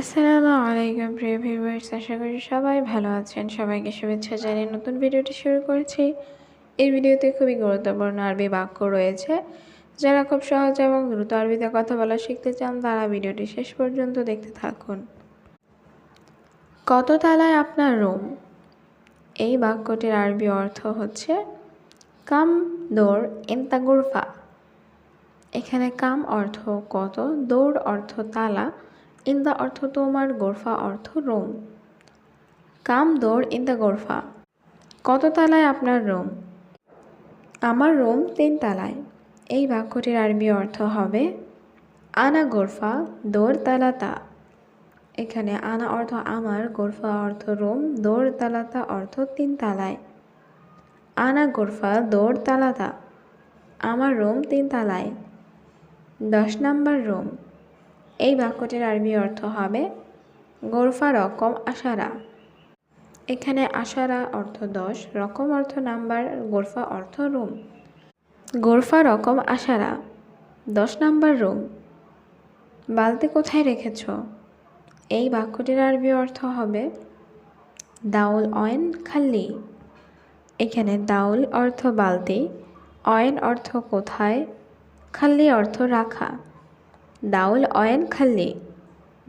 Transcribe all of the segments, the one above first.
আসসালামু আলাইকুম, প্রিয় ভিউয়ার্স আশা করি সবাই ভালো আছেন। সবাইকে শুভেচ্ছা জানিয়ে নতুন ভিডিওটি শুরু করেছি। এই ভিডিওতে খুবই গুরুত্বপূর্ণ আরবি বাক্য রয়েছে। যারা খুব সহজ এবং দ্রুত আরবিতে কথা বলা শিখতে চান, তারা ভিডিওটি শেষ পর্যন্ত দেখতে থাকুন। কত তালায় আপনার রুম? এই বাক্যটির আরবি অর্থ হচ্ছে, কাম দৌড় ইন্তা গুরফা। এখানে কাম অর্থ কত, দৌড় অর্থ তালা। ইন দ্য অর্থ তোমার গোরফা, অর্থ রুম। কাম ইন দ্য গোরফা। কত তালায় আপনার রুম? আমার রুম তিন তালায়। এই বাক্যটির আরবি অর্থ হবে, আনা গোরফা, দৌড় তালাতা এখানে আনা অর্থ আমার, গোরফা অর্থ রুম, দৌড় তালাতা অর্থ তিন তালায়। আনা গোরফা, দৌড় তালাতা আমার রুম তিন তালায়। দশ নাম্বার রুম। এই বাক্যটির আরবি অর্থ হবে গোরফা রকম আশারা। এখানে আশারা অর্থ দশ, রকম অর্থ নাম্বার, গোরফা অর্থ রুম। গোরফা রকম আশারা, দশ নাম্বার রুম। বালতি কোথায় রেখেছ? এই বাক্যটির আরবি অর্থ হবে দাউল অয়েন খাল্লি। এখানে দাউল অর্থ বালতি, অয়েন অর্থ কোথায়, খাল্লি অর্থ রাখা। দাউল অয়েন খাল্লি,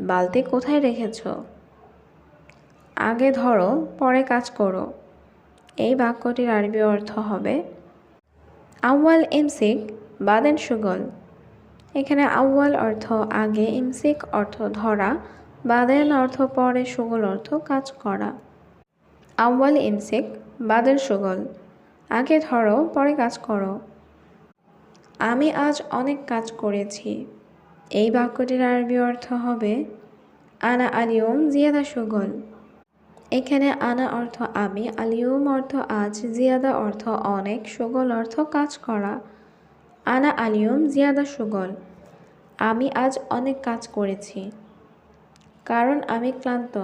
বালতি কোথায় রেখেছ? আগে ধরো, পরে কাজ করো। এই বাক্যটির আরবি অর্থ হবে, আউয়াল ইমসিক বাদেন সুগল। এখানে আউয়াল অর্থ আগে, ইমসিক অর্থ ধরা বাদেন অর্থ পরে, সুগল অর্থ কাজ করা। আউয়াল ইমসিক বাদেন সুগল। আগে ধরো, পরে কাজ করো। আমি আজ অনেক কাজ করেছি। এই বাক্যটির আরবি অর্থ হবে, আনা আলিয়ম জিয়াদা সুগল। এখানে আনা অর্থ আমি আলিয়ম অর্থ আজ জিয়াদা অর্থ অনেক সুগল অর্থ কাজ করা। আনা আলিয়ম জিয়াদা সুগল। আমি আজ অনেক কাজ করেছি। কারণ আমি ক্লান্ত।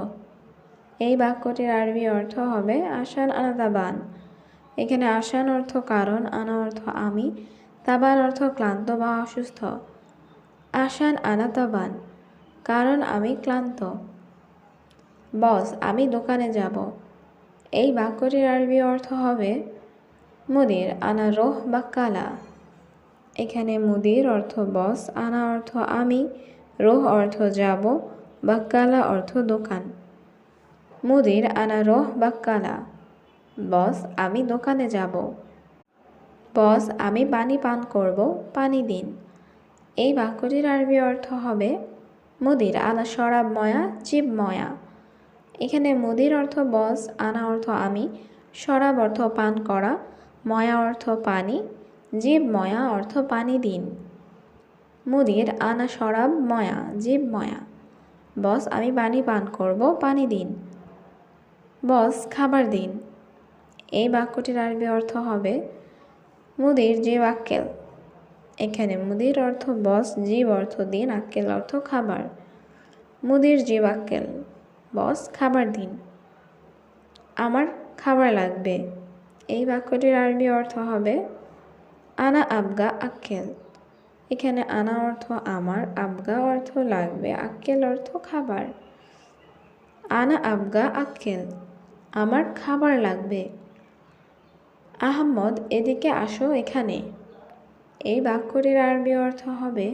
এই বাক্যটির আরবি অর্থ হবে, আসান আনা তাবান। এখানে আসান অর্থ কারণ আনা অর্থ আমি তাবান অর্থ ক্লান্ত বা অসুস্থ। আসান আনা তাবান কারণ আমি ক্লান্ত। বস, আমি দোকানে যাব। এই বাক্যটির আরবি অর্থ হবে, মুদির, আনা রোহ বা কালা। এখানে মুদির অর্থ, বস, আনা অর্থ, আমি। রোহ অর্থ, যাব বা বাক্কালা অর্থ, দোকান। মুদির, আনা রোহ বা কালা। বস, আমি দোকানে যাব। বস, আমি পানি পান করব, পানি দিন। এই বাক্যটির আরবি অর্থ হবে মুদির, আনা সরাব ময়া, জীব ময়া। এখানে মুদির অর্থ বস, আনা অর্থ আমি, শরাব অর্থ পান করা, ময়া অর্থ পানি, জীব ময়া অর্থ পানি দিন। মুদির, আনা সরাব ময়া, জীব ময়া। বস, আমি পানি পান করব, পানি দিন। বস, খাবার দিন। এই বাক্যটির আরবি অর্থ হবে মুদির জীব আক্কেল এখানে মুদির অর্থ বস, জীব অর্থ দিন, আক্কেল অর্থ খাবার। মুদির জীব, আক্কেল, বস, খাবার দিন। আমার খাবার লাগবে। এই বাক্যটির আরবি অর্থ হবে, আনা আবগা, আক্কেল। এখানে আনা অর্থ আমার, আবগা অর্থ লাগবে, আক্কেল অর্থ খাবার। আনা আবগা, আক্কেল, আমার খাবার লাগবে। আহম্মদ এদিকে আসো এখানে। এই বাক্যটির আরবি অর্থ হবে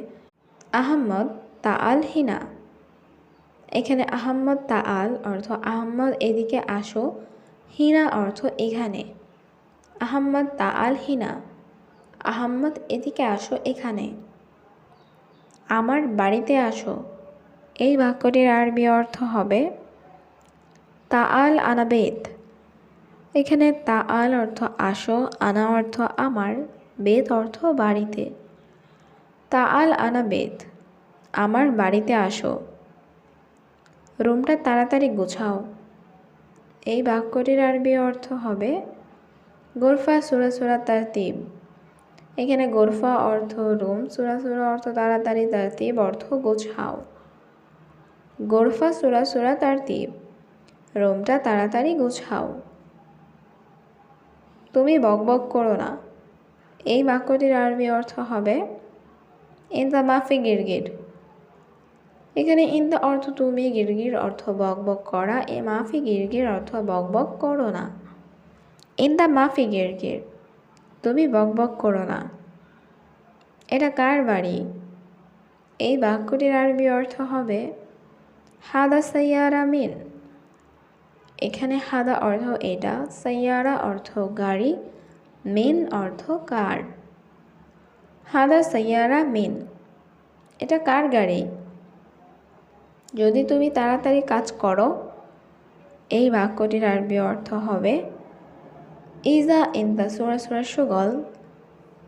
আহম্মদ তা আল হিনা। এখানে আহম্মদ তা আল অর্থ আহম্মদ এদিকে আসো, হিনা অর্থ এখানে। আহম্মদ তা আল হিনা। আহম্মদ এদিকে আসো, এখানে। আমার বাড়িতে আসো। এই বাক্যটির আরবি অর্থ হবে তা আল আনাবেদ এখানে তা আল অর্থ আসো, আনা অর্থ আমার। বেদ অর্থ বাড়িতে। তা আল আনা বেদ, আমার বাড়িতে আসো। রুমটা তাড়াতাড়ি গোছাও। এই বাক্যটির আরবি অর্থ হবে, গোরফা সুরা সুরা তারতিব। এখানে গোরফা অর্থ রুম, সুরা সুরা অর্থ তাড়াতাড়ি, তারতিব অর্থ গোছাও। গোরফা সুরা সুরা তারতিব, রুমটা তাড়াতাড়ি গোছাও। তুমি বকবক করো না। এই বাক্যটির আরবি অর্থ হবে, ইন দ্য মাফি গিরগির। এখানে ইন ইন্দা অর্থ তুমি গিরগির অর্থ বক বক করা, এ মাফি গিরগির অর্থ বক বক করো না। ইন্দা মাফি গিরগির, তুমি বক বক করো না। এটা কার বাড়ি? এই বাক্যটির আরবি অর্থ হবে, হাদা সাইয়ারা মিন। এখানে হাদা অর্থ এটা, সাইয়ারা অর্থ গাড়ি মিন অর্থ কার? হাদা সাইয়ারা মেন। এটা কার গাড়ি? যদি তুমি তাড়াতাড়ি কাজ করো, এই বাক্যটির আরবি অর্থ হবে, ইজা ইন্তা সুরা সুরা সুগল।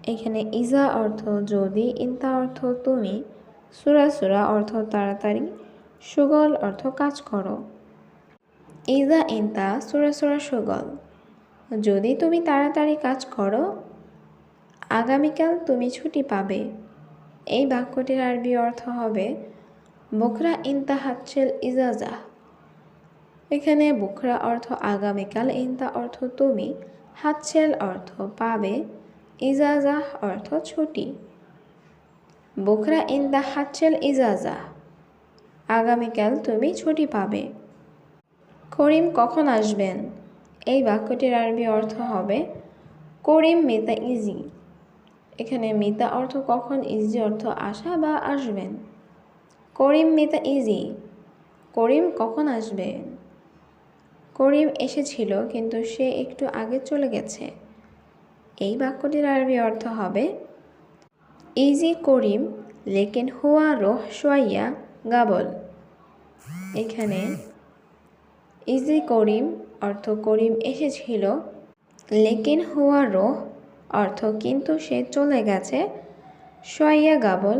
এখানে ইজা অর্থ যদি, ইন্তা অর্থ তুমি, সুরা সুরা অর্থ তাড়াতাড়ি, সুগল অর্থ কাজ করো। ইজা ইন্তা, সুরা সুরা সুগল। যদি তুমি তাড়াতাড়ি কাজ করো, আগামীকাল তুমি ছুটি পাবে। এই বাক্যটির আরবি অর্থ হবে বকরা ইন্তা হাচ্ছেল ইজাজা। এখানে বুকরা অর্থ আগামীকাল ইন্তা অর্থ তুমি হাচ্ছেল অর্থ পাবে ইজাজা অর্থ ছুটি বুকরা ইন্দা হাচ্ছেল ইজাজা। আগামীকাল তুমি ছুটি পাবে। করিম কখন আসবেন? বাক্যটির আরবি অর্থ হবে, করিম মেতা ইজি। এখানে মিতা অর্থ কখন, ইজি অর্থ আসা বা আসবেন। করিম মিতা ইজি। করিম কখন আসবে? করিম এসেছিল, কিন্তু সে একটু আগে চলে গেছে। এই বাক্যটির আরবি অর্থ হবে, ইজি করিম, লেকেন হুয়া রোহ সোয়াইয়া গাবল। এখানে, ইজি করিম অর্থ করিম এসেছিল। লেকিন হুয়া রোহ অর্থ, কিন্তু সে চলে গেছে সোয়াইয়া গাবল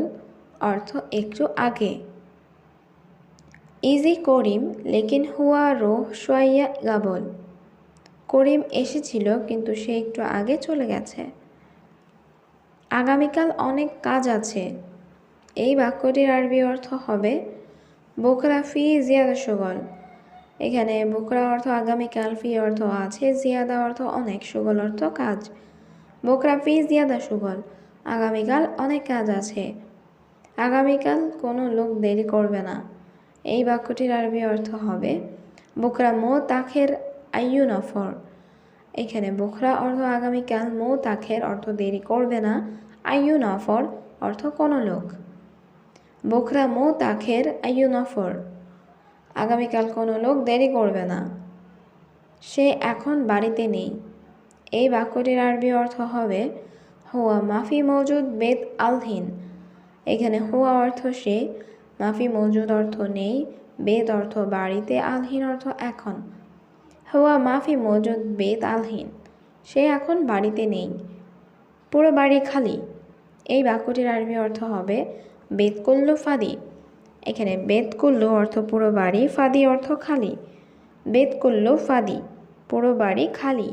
অর্থ, একটু আগে ইজি করিম, লেকিন হুয়া রোহ সোয়াইয়া গাবল করিম এসেছিল, কিন্তু সে একটু আগে চলে গেছে আগামীকাল অনেক কাজ আছে। এই বাক্যটির আরবি অর্থ হবে বোকরা ফি জিয়াদা সুগল এখানে বোকরা অর্থ আগামীকাল ফি অর্থ আছে, জিয়াদা অর্থ অনেক সুগল অর্থ কাজ। বোকরা ফি, জিয়াদা সুগল। আগামীকাল অনেক কাজ আছে। আগামীকাল কোনো লোক দেরি করবে না। এই বাক্যটির আরবি অর্থ হবে বোকরা মো তাখের আইয়ু নফর এখানে বোখরা অর্থ আগামীকাল মো তাখের অর্থ দেরি করবে না, আইয়ু নফর অর্থ কোনো লোক। বোখরা মো তাখের আইয়ু নফর আগামীকাল কোনো লোক দেরি করবে না। সে এখন বাড়িতে নেই। এই বাক্যটির আরবি অর্থ হবে, হুয়া মাফি মৌজুদ বেদ আলহিন। এখানে হুয়া অর্থ সে, মাফি মজুদ অর্থ নেই, বেদ অর্থ বাড়িতে, আলহীন অর্থ এখন। হুয়া মাফি মজুদ বেদ আলহীন। সে এখন বাড়িতে নেই, পুরো বাড়ি খালি। এই বাক্যটির আরবি অর্থ হবে বেদকুল্লু ফাদি। এখানে বেদকুল্লু অর্থ পুরো বাড়ি ফাদি অর্থ খালি। বেদকুল্লু ফাদি পুরো বাড়ি খালি।